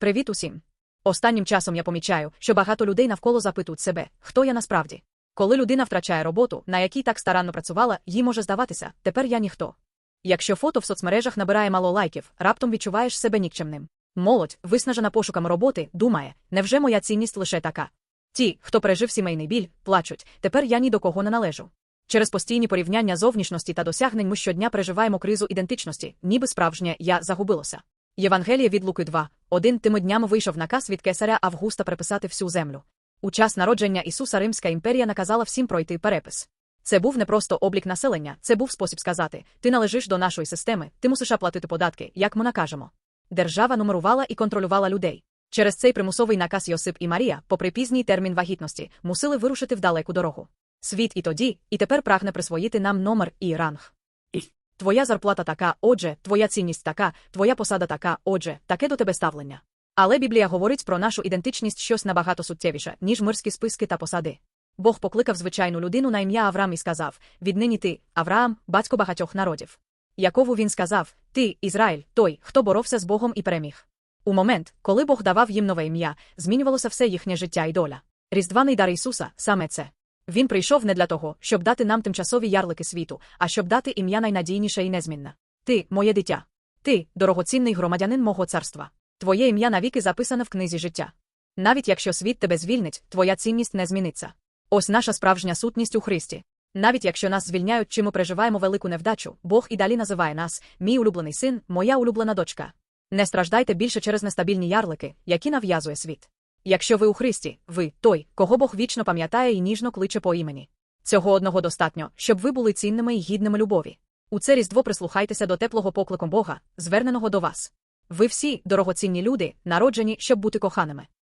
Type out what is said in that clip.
Привіт усім. Останнім часом я помічаю, що багато людей навколо запитують себе, хто я насправді. Коли людина втрачає роботу, на якій так старанно працювала, їй може здаватися, тепер я ніхто. Якщо фото в соцмережах набирає мало лайків, раптом відчуваєш себе нікчемним. Молодь, виснажена пошуками роботи, думає, невже моя цінність лише така? Ті, хто пережив сімейний біль, плачуть, тепер я ні до кого не належу. Через постійні порівняння зовнішності та досягнень ми щодня переживаємо кризу ідентичності, ніби справжнє я загубилося. Євангеліє від Луки 2. Один тими днями вийшов наказ від кесаря Августа приписати всю землю. У час народження Ісуса Римська імперія наказала всім пройти перепис. Це був не просто облік населення, це був спосіб сказати: ти належиш до нашої системи, ти мусиш платити податки, як ми накажемо. Держава нумерувала і контролювала людей. Через цей примусовий наказ Йосип і Марія, попри пізній термін вагітності, мусили вирушити в далеку дорогу. Світ і тоді, і тепер прагне присвоїти нам номер і ранг. Твоя зарплата така, отже, твоя цінність така, твоя посада така, отже, таке до тебе ставлення. Але Біблія говорить про нашу ідентичність щось набагато суттєвіше, ніж мирські списки та посади. Бог покликав звичайну людину на ім'я Авраам і сказав: Віднині ти, Авраам, батько багатьох народів. Якову він сказав: Ти, Ізраїль, той, хто боровся з Богом і переміг. У момент, коли Бог давав їм нове ім'я, змінювалося все їхнє життя і доля. Різдваний дар Ісуса саме це. Він прийшов не для того, щоб дати нам тимчасові ярлики світу, а щоб дати ім'я найнадійніше і незмінне. Ти, моє дитя. Ти, дорогоцінний громадянин мого царства. Твоє ім'я навіки записане в книзі життя. Навіть якщо світ тебе звільнить, твоя цінність не зміниться. Ось наша справжня сутність у Христі. Навіть якщо нас звільняють чи ми переживаємо велику невдачу, Бог і далі називає нас мій улюблений син, моя улюблена дочка. Не страждайте більше через нестабільні ярлики, які нав'язує світ. Якщо ви у Христі, ви той, кого Бог вічно пам'ятає і ніжно кличе по імені. Цього одного достатньо, щоб ви були цінними і гідними любові. У це різдво прислухайтеся до теплого поклику Бога, зверненого до вас. Ви всі, дорогоцінні люди, народжені, щоб бути коханими.